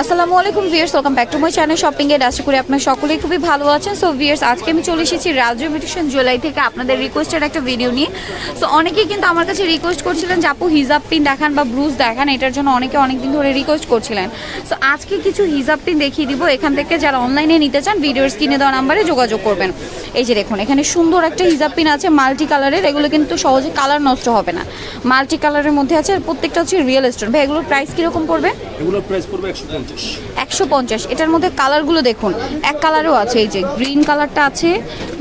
আসসালামু আলাইকুম viewers welcome back to my channel shopping এর আশা করি আপনারা সকলেই খুবই ভালো আছেন। সো ভিয়ার্স আজকে আমি চলে এসেছি রাজু মিউটিশন জুলাই থেকে আপনাদের রিকোয়েস্টের একটা ভিডিও নিয়ে। সো অনেকেই কিন্তু আমার কাছে রিকোয়েস্ট করছিলেন যে, আপু, হিজাব পিন দেখান বা ব্রুজ দেখান, এটার জন্য অনেকে অনেকদিন ধরে রিকোয়েস্ট করছিলেন। সো আজকে কিছু হিজাব পিন দেখিয়ে দিব। এখান থেকে যারা অনলাইনে নিতে চান, ভিডিওর স্ক্রিনে দেওয়া নাম্বারে যোগাযোগ করবেন। এই যে দেখুন, এখানে সুন্দর একটা হিজাব পিন আছে মাল্টি কালারের এগুলো কিন্তু সহজে কালার নষ্ট হবে না। মাল্টি কালারের মধ্যে আছে, আর প্রত্যেকটা হচ্ছে রিয়েল স্টোন ভাই, এগুলোর প্রাইস কীরকম পড়বে? এগুলোর প্রাইস পড়বে একশো পঞ্চাশ। একশো পঞ্চাশ। এটার মধ্যে কালারগুলো দেখুন। এক কালারও আছে এই যে গ্রিন কালারটা আছে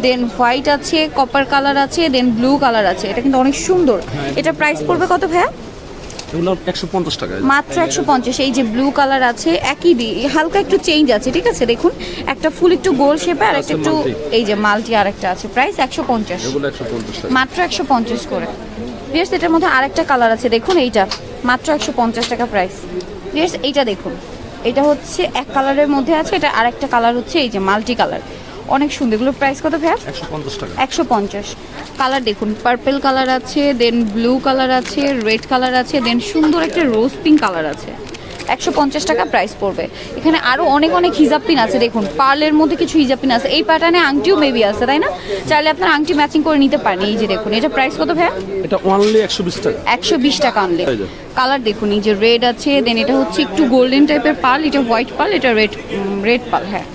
দেন হোয়াইট আছে কপার কালার আছে দেন ব্লু কালার আছে। এটা কিন্তু অনেক সুন্দর। এটা প্রাইস পড়বে কত ভাইয়া? মাত্র একশো পঞ্চাশ। এই যে ব্লু কালার আছে একই দি হালকা একটু চেঞ্জ আছে ঠিক আছে? দেখুন একটা ফুল একটু গোল শেপে আর একটা একটু এই যে মাল্টি আর একটা আছে। প্রাইস একশো পঞ্চাশ। মাত্র একশো পঞ্চাশ করে। বিয়ার্স এটার মধ্যে আরেকটা কালার আছে। দেখুন এইটা। মাত্র একশো পঞ্চাশ টাকা প্রাইস বিয়ার্স এইটা দেখুন। এটা হচ্ছে এক কালারের মধ্যে আছে এটা আর একটা কালার হচ্ছে এই যে মাল্টি কালার। অনেক সুন্দর। এগুলোর প্রাইস কত ভাইয়া? একশো পঞ্চাশ কালার দেখুন পার্পেল কালার আছে দেন ব্লু কালার আছে রেড কালার আছে দেন সুন্দর একটা রোজ পিঙ্ক কালার আছে। একশো পঞ্চাশ টাকা প্রাইস পড়বে। এখানে আরও অনেক অনেক হিজাব পিন আছে দেখুন। পার্লের মধ্যে কিছু হিজাব পিন আছে। এই প্যাটার্নে আংটিও মেবি আছে তাই না? চাইলে আপনার আংটি ম্যাচিং করে নিতে পারেন। এই যে দেখুন এটা প্রাইস কত ভাইয়া? এটা অনলি একশো বিশ টাকা। একশো বিশ টাকা আনলে কালার দেখুন এই যে রেড আছে দেন এটা হচ্ছে একটু গোল্ডেন টাইপের পাল এটা হোয়াইট পাল এটা রেড রেড পাল হ্যাঁ।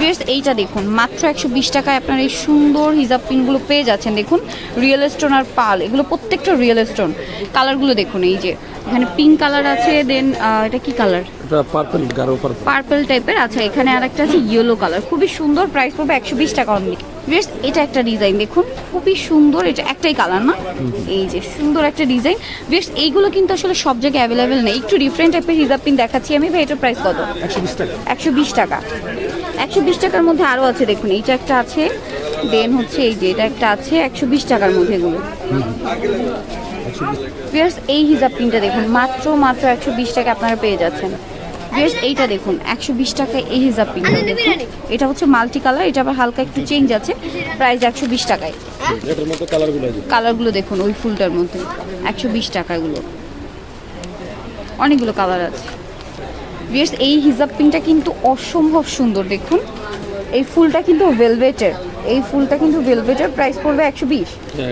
Viewers, এইটা দেখুন। মাত্র একশো বিশ টাকায় আপনার এই সুন্দর হিজাব পিনগুলো পেয়ে যাচ্ছেন। দেখুন রিয়েল স্টোন আর পাল এগুলো প্রত্যেকটা রিয়েল স্টোন কালারগুলো দেখুন এই যে। এখানে পিঙ্ক কালার আছে দেন এটা কি কালার পার্পল টাইপের আচ্ছা এখানে আর একটা আছে ইয়েলো কালার খুবই সুন্দর প্রাইস পড়বে একশো বিশ টাকা অনলি বেশ এটা একটা ডিজাইন দেখুন খুবই সুন্দর এটা একটাই কালার না? এই যে সুন্দর একটা ডিজাইন বেশ এইগুলো কিন্তু আসলে সব জায়গায় অ্যাভেলেবেল নেই। একটু ডিফারেন্ট টাইপের হিজাব পিন দেখাচ্ছি আমি ভাই এটার প্রাইস কত? একশো বিশ টাকা। একশো বিশ টাকার মধ্যে আরও আছে দেখুন এইটা একটা আছে। দেন হচ্ছে এই যে এটা একটা আছে একশো বিশ টাকার মধ্যে এগুলো। এই হিজাব পিনটা দেখুন মাত্র মাত্র একশো বিশ টাকা আপনারা পেয়ে যাচ্ছেন। বিয়ার্স এইটা দেখুন একশো বিশ টাকায় এই হিজাব পিনটা দেখুন এটা হচ্ছে মাল্টি কালার এটা আবার হালকা একটু চেঞ্জ আছে প্রাইস একশো বিশ টাকায়। কালারগুলো দেখুন ওই ফুলটার মধ্যে একশো বিশ টাকাগুলো। অনেকগুলো কালার আছে। বিয়ার্স এই হিজাব পিনটা কিন্তু অসম্ভব সুন্দর দেখুন। এই ফুলটা কিন্তু ভেলভেটের এই ফুলটা কিন্তু ভেলভেটের প্রাইস পড়বে একশো বিশ। হ্যাঁ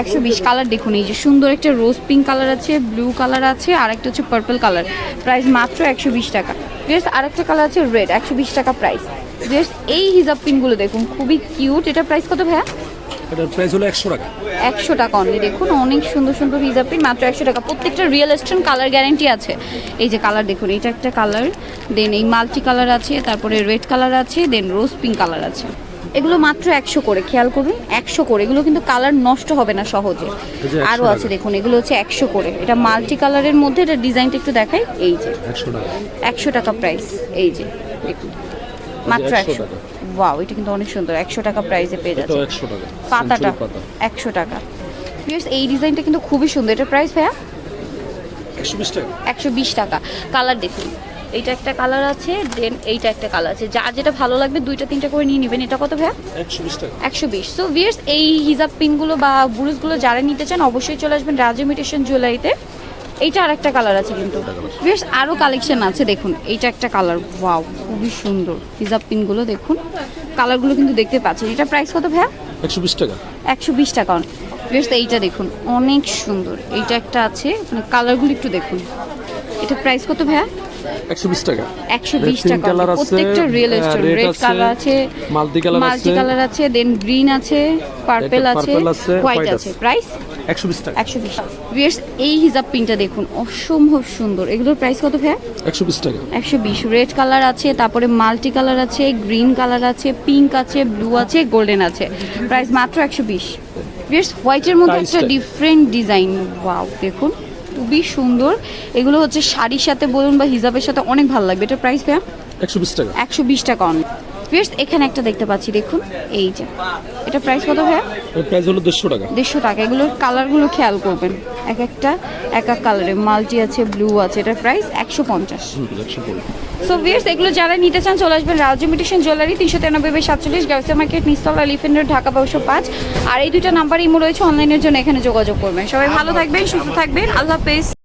একশো বিশ কালার দেখুন এই যে সুন্দর একটা রোজ পিঙ্ক কালার আছে ব্লু কালার আছে আর একটা হচ্ছে পার্পল কালার প্রাইস মাত্র একশো বিশ টাকা। বেশ আরেকটা কালার আছে রেড একশো বিশ টাকা প্রাইস বেশ এই হিজাব পিনগুলো দেখুন খুবই কিউট এটা প্রাইস কত ভাইয়া? এটার প্রাইস হলো একশো টাকা। একশো টাকা অনলি দেখুন অনেক সুন্দর সুন্দর হিজাব পিন মাত্র একশো টাকা। প্রত্যেকটা রিয়েল স্টোন কালার গ্যারেন্টি আছে। এই যে কালার দেখুন এটা একটা কালার দেন এই মাল্টি কালার আছে তারপরে রেড কালার আছে দেন রোজ পিঙ্ক কালার আছে। এগুলো মাত্র একশো করে খেয়াল করুন একশো করে। এগুলো কিন্তু কালার নষ্ট হবে না সহজে। এই যে 100 আরও আছে দেখুন এগুলো হচ্ছে একশো করে। এটা মাল্টি কালারের মধ্যে এটা ডিজাইনটা একটু দেখাই। এই যে একশো টাকা। প্রাইস এই যে দেখুন মাত্র একশো। ওয়াও এটা কিন্তু অনেক সুন্দর। একশো টাকা প্রাইসে পেয়ে যাচ্ছে পাতাটা একশো টাকা। এই ডিজাইনটা কিন্তু খুবই সুন্দর। এটা প্রাইস ভাইয়া? একশো বিশ টাকা। কালার দেখুন। এইটা একটা কালার আছে দেন এইটা একটা কালার আছে। যার যেটা ভালো লাগবে দুইটা তিনটা করে নিয়ে নেবেন। এটা কত ভাইয়া? একশো বিশ বিশ। সো ভিয়ার্স এই হিজাব পিনগুলো বা বুরুজগুলো যারা নিতে চান অবশ্যই চলে আসবেন রাজু ইমিটেশন জুয়েলারিতে এইটা আর একটা কালার আছে কিন্তু। ভিয়ার্স আরও কালেকশন আছে দেখুন। এইটা একটা কালার ওয়াও খুবই সুন্দর। হিজাব পিনগুলো দেখুন। কালারগুলো কিন্তু দেখতে পাচ্ছেন। এটা প্রাইস কত ভাইয়া? একশো বিশ টাকা। একশো বিশ টাকা। বেশ এইটা দেখুন। অনেক সুন্দর। এইটা একটা আছে। মানে কালারগুলো একটু দেখুন। এটা প্রাইস কত ভাইয়া? একশো বিশ টাকা। একশো Red বিশ pink টাকা colour আছে, প্রত্যেকটা রিয়েল স্টোন রেড আছে, কালার আছে মাল্টি কালার আছে দেন গ্রিন আছে পার্পেল আছে হোয়াইট আছে। প্রাইস একশো বিশ টাকা। একশো বিশ এই হিজাব পিনটা দেখুন অসম্ভব সুন্দর। এগুলোর প্রাইস কত একশো বিশ টাকা। একশো বিশ। রেড কালার আছে তারপরে মাল্টি কালার আছে গ্রিন কালার আছে পিঙ্ক আছে ব্লু আছে গোল্ডেন আছে। প্রাইস মাত্র একশো বিশ। হোয়াইটের মধ্যে একটা ডিফারেন্ট ডিজাইন ওয়াও দেখুন। খুবই সুন্দর। এগুলো হচ্ছে শাড়ির সাথে বলুন বা হিজাবের সাথে অনেক ভালো লাগবে। এটা প্রাইস ভাইয়া? একশো বিশ টাকা। একশো বিশ টাকা অন বেশ এখানে একটা দেখতে পাচ্ছি দেখুন এই যে। এটা প্রাইস কত ভাইয়া? প্রাইস হলো দেড়শো টাকা। দেড়শো টাকা। এগুলোর কালারগুলো খেয়াল করবেন। এক একটা এক এক কালারে মাল্টি আছে ব্লু আছে। এটার প্রাইস একশো পঞ্চাশ। সো ভিয়ার্স এগুলো যারা নিতে চান চলে আসবেন রাজু ইমিটেশন জুয়েলারি তিনশো তিরানব্বই বাই সাতচল্লিশ গাউসিয়া মার্কেট নিস্তলা এলিফেন্টের ঢাকা বারোশো পাঁচ। আর এই দুইটা নাম্বার ইমো রয়েছে অনলাইনের জন্য এখানে যোগাযোগ করবেন। সবাই ভালো থাকবেন সুস্থ থাকবেন। আল্লাহ হাফেজ।